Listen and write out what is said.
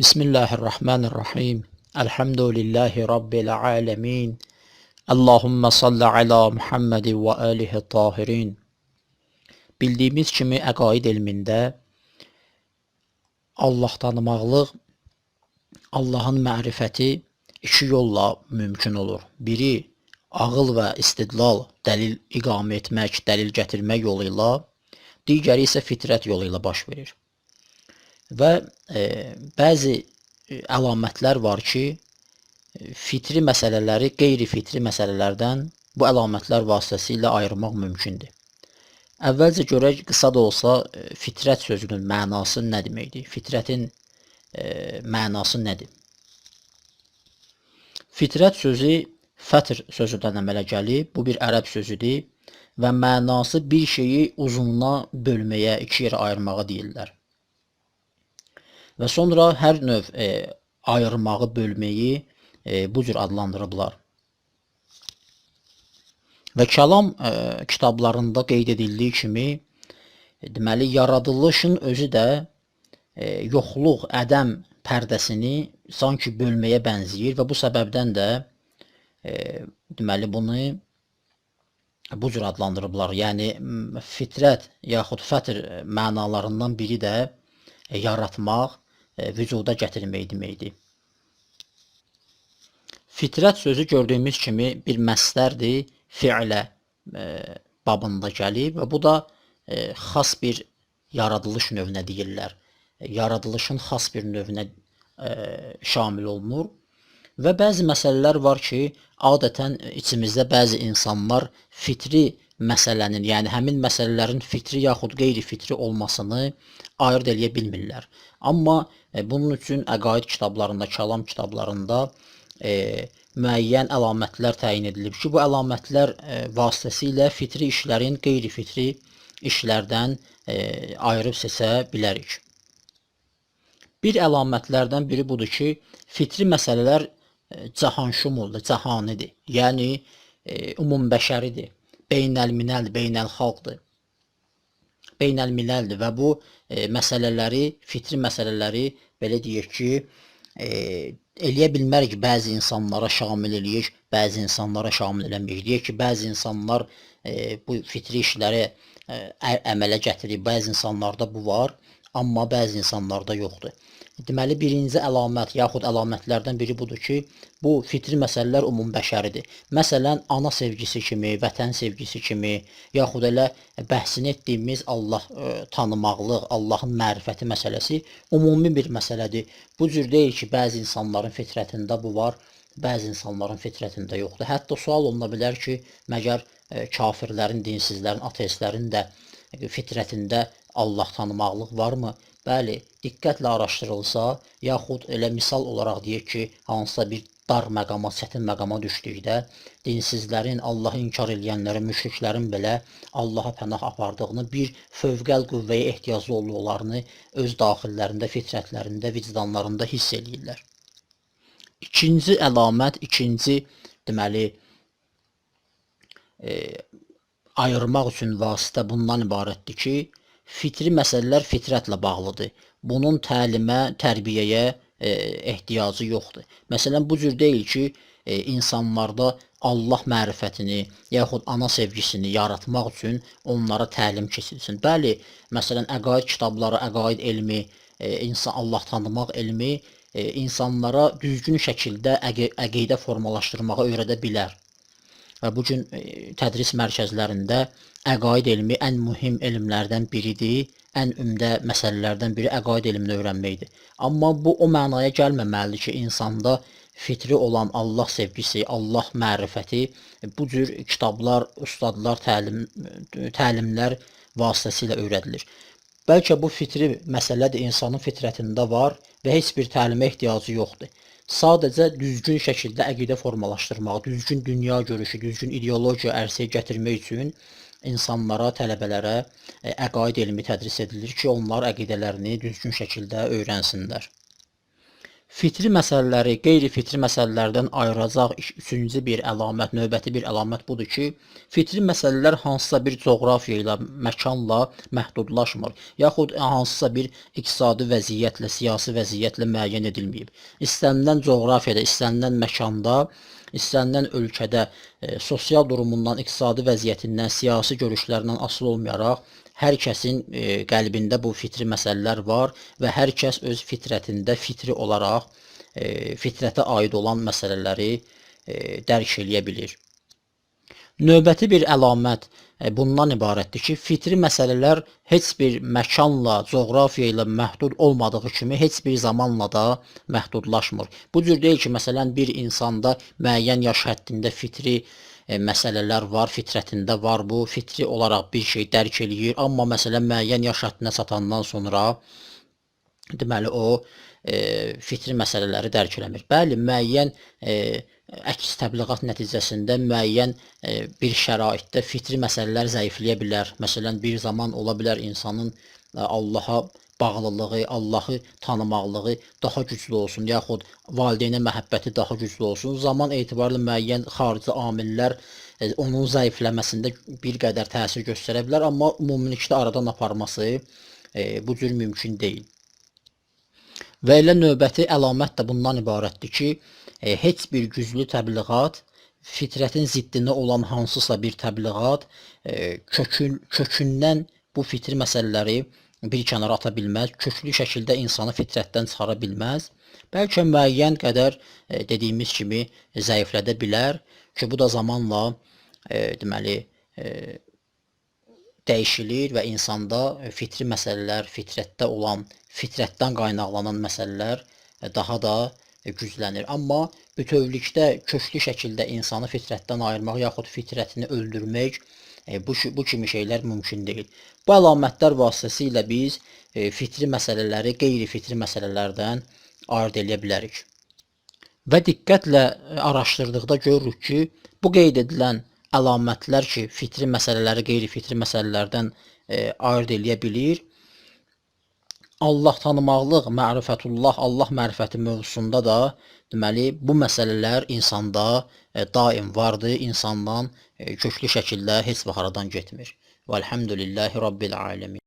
Bismillahirrahmanirrahim. Elhamdülillahi Rabbil alemin. Allahümme salli ala Muhammedin və alihi tahirin. Bildiyimiz kimi əqaid elmində Allah tanımaqlıq, Allahın mərifəti iki yolla mümkün olur. Biri ağıl və istidlal, dəlil iqamə etmək, dəlil gətirmək yolu ilə, digəri isə fitrət yolu ilə baş verir. Və e, bəzi e, əlamətlər var ki, e, fitri məsələləri qeyri-fitri məsələlərdən bu əlamətlər vasitəsilə ayırmaq mümkündür. Əvvəlcə görək qısa da olsa e, fitrət sözünün mənası nə deməkdir? Fitrətin e, mənası nədir? Fitrət sözü fətr sözüdən əmələ gəlib. Bu bir ərəb sözüdür və mənası bir şeyi uzununa bölməyə, iki yerə ayırmağa deyirlər. Və sonra hər növ e, ayırmağı, bölməyi e, bu cür adlandırıblar. Və kəlam e, kitablarında qeyd edildiyi kimi, e, deməli yaradılışın özü də e, yoxluq, ədəm pərdəsini sanki bölməyə bənzəyir və bu səbəbdən də e, deməli bunu bu cür adlandırıblar. Yəni fitrət yaxud fətr mənalarından biri də e, yaratmaq, vücuda gətirmək deməkdir. Fitrət sözü gördüyümüz kimi bir məsdərdir, fi'lə e, babında gəlib və bu da e, xas bir yaradılış növünə deyirlər. E, yaradılışın xas bir növünə e, şamil olunur və bəzi məsələlər var ki, adətən içimizdə bəzi insanlar fitri məsələnin, yəni həmin məsələlərin fitri yaxud qeyri-fitri olmasını ayırd eləyə bilmirlər. Amma e, bunun üçün əqaid kitablarında, kəlam kitablarında e, müəyyən əlamətlər təyin edilib ki, bu əlamətlər e, vasitəsilə fitri işlərin qeyri-fitri işlərdən e, ayırıb seçə bilərik. Bir əlamətlərdən biri budur ki, fitri məsələlər e, cahanşumuldur, cahanidir. Yəni e, umumbəşəridir beynəlminəldir, beynəlxalqdır. Beynəlmiləldir və bu e, məsələləri, fitri məsələləri belə deyək ki, e, eləyə bilmərik bəzi insanlara şamil eləyək, bəzi insanlara şamil eləməyək. Deyək ki, bəzi insanlar e, bu fitri işləri e, əmələ gətirir, bəzi insanlarda bu var, amma bəzi insanlarda yoxdur. Deməli, birinci əlamət yaxud əlamətlərdən biri budur ki, bu fitri məsələlər ümumbəşəridir. Məsələn, ana sevgisi kimi, vətən sevgisi kimi, yaxud elə bəhsini etdiyimiz Allah ə, e, tanımaqlıq, Allahın mərifəti məsələsi ümumi bir məsələdir. Bu cür deyil ki, bəzi insanların fitrətində bu var, bəzi insanların fitrətində yoxdur. Hətta sual oluna bilər ki, məgər ə, e, kafirlərin, dinsizlərin, ateistlərin də fitrətində Allah tanımaqlıq varmı? Bəli, diqqətlə araşdırılsa, yaxud elə misal olaraq deyək ki, hansısa bir dar məqama, çətin məqama düşdükdə dinsizlərin, Allahı inkar edənlərin, müşriklərin belə Allaha pənah apardığını, bir fövqəl qüvvəyə ehtiyaclı olduqlarını öz daxillərində, fitrətlərində, vicdanlarında hiss eləyirlər. İkinci əlamət, ikinci deməli e, ayırmaq üçün vasitə bundan ibarətdir ki, fitri məsələlər fitrətlə bağlıdır. Bunun təlimə, tərbiyəyə e, ehtiyacı yoxdur. Məsələn, bu cür deyil ki, e, insanlarda Allah mərifətini yaxud ana sevgisini yaratmaq üçün onlara təlim keçirilsin. Bəli, məsələn, əqaid kitabları, əqaid elmi, e, insan Allah tanımaq elmi e, insanlara düzgün şəkildə əqi əqidə formalaşdırmağı öyrədə bilər və bu gün e, tədris mərkəzlərində əqaid elmi ən mühüm elmlərdən biridir. Ən ümdə məsələlərdən biri əqaid elmini öyrənməkdir. Amma bu o mənaya gəlməməlidir ki, insanda fitri olan Allah sevgisi, Allah mərifəti bu cür kitablar, ustadlar, təlim təlimlər vasitəsilə öyrədilir. Bəlkə bu fitri məsələ də insanın fitrətində var və heç bir təlimə ehtiyacı yoxdur sadəcə düzgün şəkildə əqidə formalaşdırmaq, düzgün dünya görüşü, düzgün ideologiya ərsəyə gətirmək üçün insanlara, tələbələrə e, əqaid elmi tədris edilir ki, onlar əqidələrini düzgün şəkildə öyrənsinlər. Fitri məsələləri qeyri-fitri məsələlərdən ayıracaq üçüncü bir əlamət, növbəti bir əlamət budur ki, fitri məsələlər hansısa bir coğrafiya ilə, məkanla məhdudlaşmır, yaxud hansısa bir iqtisadi vəziyyətlə, siyasi vəziyyətlə müəyyən edilməyib. İstənilən coğrafiyada, istənilən məkanda, istənilən ölkədə e, sosial durumundan, iqtisadi vəziyyətindən, siyasi görüşlərindən asılı olmayaraq hər kəsin e, qəlbində bu fitri məsələlər var və hər kəs öz fitrətində fitri olaraq e, fitrətə aid olan məsələləri e, dərk eləyə bilir. Növbəti bir əlamət e, bundan ibarətdir ki, fitri məsələlər heç bir məkanla, coğrafiya ilə məhdud olmadığı kimi heç bir zamanla da məhdudlaşmır. Bu cür deyil ki, məsələn bir insanda müəyyən yaş həddində fitri e, məsələlər var, fitrətində var bu, fitri olaraq bir şey dərk eləyir, amma məsələn müəyyən yaş həddinə çatandan sonra deməli o e, fitri məsələləri dərk eləmir. Bəli, müəyyən e, əks təbliğat nəticəsində müəyyən e, bir şəraitdə fitri məsələlər zəifləyə bilər. Məsələn, bir zaman ola bilər insanın e, Allaha bağlılığı, Allahı tanımaqlığı daha güclü olsun, yaxud valideynə məhəbbəti daha güclü olsun. Zaman etibarilə müəyyən xarici amillər e, onun zəifləməsində bir qədər təsir göstərə bilər, amma ümumilikdə aradan aparması e, bu cür mümkün deyil. Və elə növbəti əlamət də bundan ibarətdir ki, e, heç bir güclü təbliğat fitrətin ziddində olan hansısa bir təbliğat e, kökün kökündən bu fitri məsələləri bir kənara ata bilməz, köklü şəkildə insanı fitrətdən çıxara bilməz. Bəlkə müəyyən qədər e, dediyimiz kimi zəiflədə bilər ki, bu da zamanla e, deməli e, dəyişilir və insanda e, fitri məsələlər, fitrətdə olan, fitrətdən qaynaqlanan məsələlər e, daha da e, güclənir. Amma bütövlükdə köklü şəkildə insanı fitrətdən ayırmaq yaxud fitrətini öldürmək bu bu kimi şeylər mümkün deyil. Bu əlamətlər vasitəsilə biz fitri məsələləri qeyri-fitri məsələlərdən ayırd edə bilərik. Və diqqətlə araşdırdıqda görürük ki, bu qeyd edilən əlamətlər ki, fitri məsələləri qeyri-fitri məsələlərdən e, ayırd eləyə bilir. Allah tanımaqlıq, mərifətullah, Allah mərifəti mövzusunda da deməli bu məsələlər insanda e, daim vardır, insandan e, köklü şəkildə heç vaxt aradan getmir. Vəlhamdülillahi rabbil alamin.